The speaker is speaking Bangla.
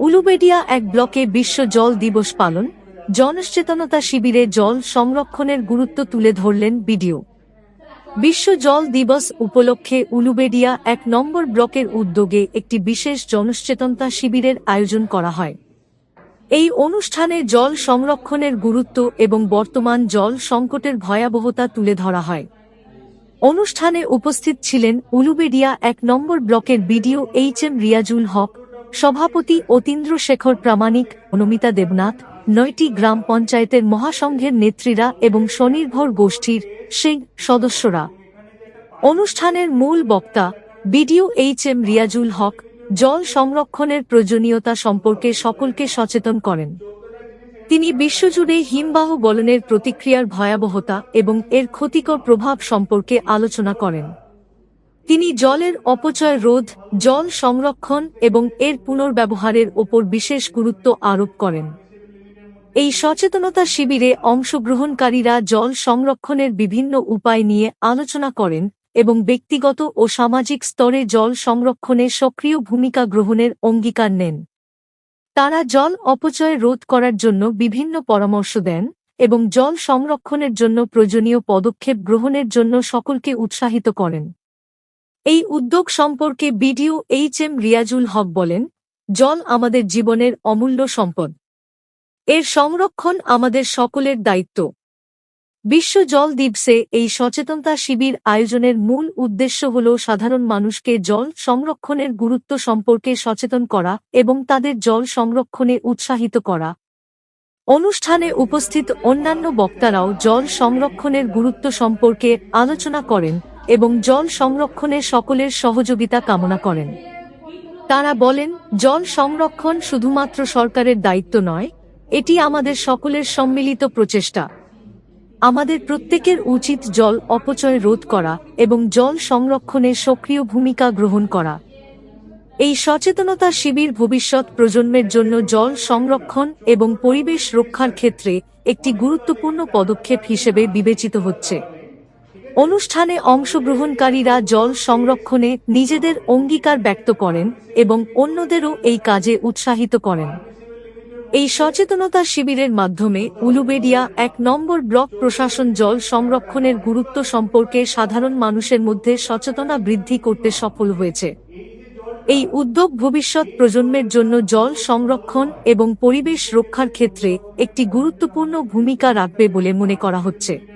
উলুবেডিয়া এক ব্লকে বিশ্ব জল দিবস পালন জনসচেতনতা শিবিরে জল সংরক্ষণের গুরুত্ব তুলে ধরলেন বিডিও। বিশ্ব জল দিবস উপলক্ষে উলুবেডিয়া এক নম্বর ব্লকের উদ্যোগে একটি বিশেষ জনসচেতনতা শিবিরের আয়োজন করা হয়। এই অনুষ্ঠানে জল সংরক্ষণের গুরুত্ব এবং বর্তমান জল সংকটের ভয়াবহতা তুলে ধরা হয়। অনুষ্ঠানে উপস্থিত ছিলেন উলুবেডিয়া এক নম্বর ব্লকের BDO H M Riazul Haque সভাপতি অতীন্দ্র শেখর প্রামাণিক, অনুমিতা দেবনাথ, নয়টি গ্রাম পঞ্চায়েতের মহাসংঘের নেত্রীরা এবং স্বনির্ভর গোষ্ঠীর সেই সদস্যরা। অনুষ্ঠানের মূল বক্তা, BDO H M Riazul Haque, জল সংরক্ষণের প্রয়োজনীয়তা সম্পর্কে সকলকে সচেতন করেন। তিনি বিশ্বজুড়ে হিমবাহ গলনের প্রতিক্রিয়ার ভয়াবহতা এবং এর ক্ষতিকর প্রভাব সম্পর্কে আলোচনা করেন। তিনি জলের অপচয় রোধ, জল সংরক্ষণ এবং এর পুনর্ব্যবহারের ওপর বিশেষ গুরুত্ব আরোপ করেন। এই সচেতনতা শিবিরে অংশগ্রহণকারীরা জল সংরক্ষণের বিভিন্ন উপায় নিয়ে আলোচনা করেন এবং ব্যক্তিগত ও সামাজিক স্তরে জল সংরক্ষণে সক্রিয় ভূমিকা গ্রহণের অঙ্গীকার নেন। তারা জল অপচয় রোধ করার জন্য বিভিন্ন পরামর্শ দেন এবং জল সংরক্ষণের জন্য প্রয়োজনীয় পদক্ষেপ গ্রহণের জন্য সকলকে উৎসাহিত করেন। এই উদ্যোগ সম্পর্কে BDO H M Riazul Haque বলেন জল আমাদের জীবনের অমূল্য সম্পদ। এর সংরক্ষণ আমাদের সকলের দায়িত্ব। বিশ্ব জল দিবসে এই সচেতনতা শিবির আয়োজনের মূল উদ্দেশ্য হল সাধারণ মানুষকে জল সংরক্ষণের গুরুত্ব সম্পর্কে সচেতন করা এবং তাদের জল সংরক্ষণে উৎসাহিত করা। অনুষ্ঠানে উপস্থিত অন্যান্য বক্তারাও জল সংরক্ষণের গুরুত্ব সম্পর্কে আলোচনা করেন। এবং জল সংরক্ষণে সকলের সহযোগিতা কামনা করেন। তারা বলেন, জল সংরক্ষণ শুধুমাত্র সরকারের দায়িত্ব নয়, এটি আমাদের সকলের সম্মিলিত প্রচেষ্টা। আমাদের প্রত্যেকের উচিত জল অপচয় রোধ করা এবং জল সংরক্ষণে সক্রিয় ভূমিকা গ্রহণ করা। এই সচেতনতা শিবির ভবিষ্যৎ প্রজন্মের জন্য জল সংরক্ষণ এবং পরিবেশ রক্ষার ক্ষেত্রে একটি গুরুত্বপূর্ণ পদক্ষেপ হিসেবে বিবেচিত হচ্ছে। অনুষ্ঠানে অংশগ্রহণকারীরা জল সংরক্ষণে নিজেদের অঙ্গীকার ব্যক্ত করেন এবং অন্যদেরও এই কাজে উৎসাহিত করেন। এই সচেতনতা শিবিরের মাধ্যমে উলুবেডিয়া এক নম্বর ব্লক প্রশাসন জল সংরক্ষণের গুরুত্ব সম্পর্কে সাধারণ মানুষের মধ্যে সচেতনা বৃদ্ধি করতে সফল হয়েছে। এই উদ্যোগ ভবিষ্যৎ প্রজন্মের জন্য জল সংরক্ষণ এবং পরিবেশ রক্ষার ক্ষেত্রে একটি গুরুত্বপূর্ণ ভূমিকা রাখবে বলে মনে করা হচ্ছে।